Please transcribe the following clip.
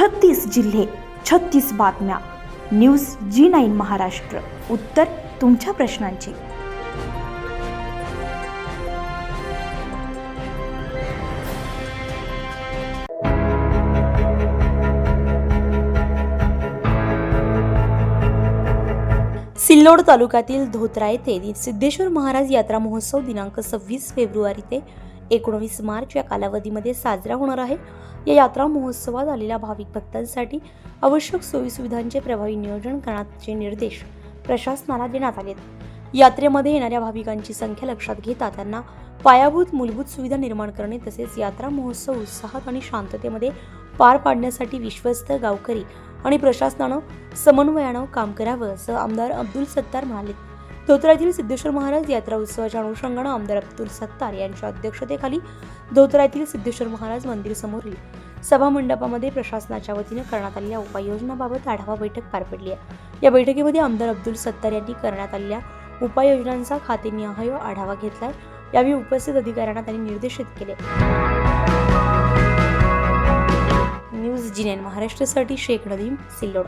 छत्तीस जिल्हे छत्तीस बातम्या. News G nine Maharashtra. उत्तर तुमच्या प्रश्नांची. सिल्लोड तालुक्यातील धोत्रा येथे सिद्धेश्वर महाराज यात्रा महोत्सव दिनांक सव्वीस फेब्रुवारी ते एकोणवीस मार्च या कालावधीमध्ये साजरा होणार आहे. या यात्रा महोत्सवात आलेल्या भाविक भक्तांसाठी आवश्यक सोयीसुविधांचे प्रभावी नियोजन करण्याचे निर्देश प्रशासनाला देण्यात आले यात्रेमध्ये येणाऱ्या भाविकांची संख्या लक्षात घेता त्यांना पायाभूत मूलभूत सुविधा निर्माण करणे तसेच यात्रा महोत्सव उत्साहात आणि शांततेमध्ये पार पाडण्यासाठी विश्वस्त गावकरी आणि प्रशासनानं समन्वयानं काम करावं असं आमदार अब्दुल सत्तार म्हणाले. धोत्रातील सिद्धेश्वर महाराज यात्रा उत्सवाच्या अनुषंगानं आमदार अब्दुल सत्तार यांच्या अध्यक्षतेखाली धोत्रातील सिद्धेश्वर महाराज मंदिर समोरील सभा मंडपामध्ये प्रशासनाच्या वतीनं करण्यात आलेल्या उपाययोजनाबाबत आढावा बैठक पार पडली आहे. या बैठकीमध्ये आमदार अब्दुल सत्तार यांनी करण्यात आलेल्या उपाययोजनांचा खातेनिहाय आढावा घेतलाय. यावेळी उपस्थित अधिकाऱ्यांना त्यांनी निर्देशित केले. न्यूज जिनेन महाराष्ट्रासाठी शेख नदीम सिल्लोड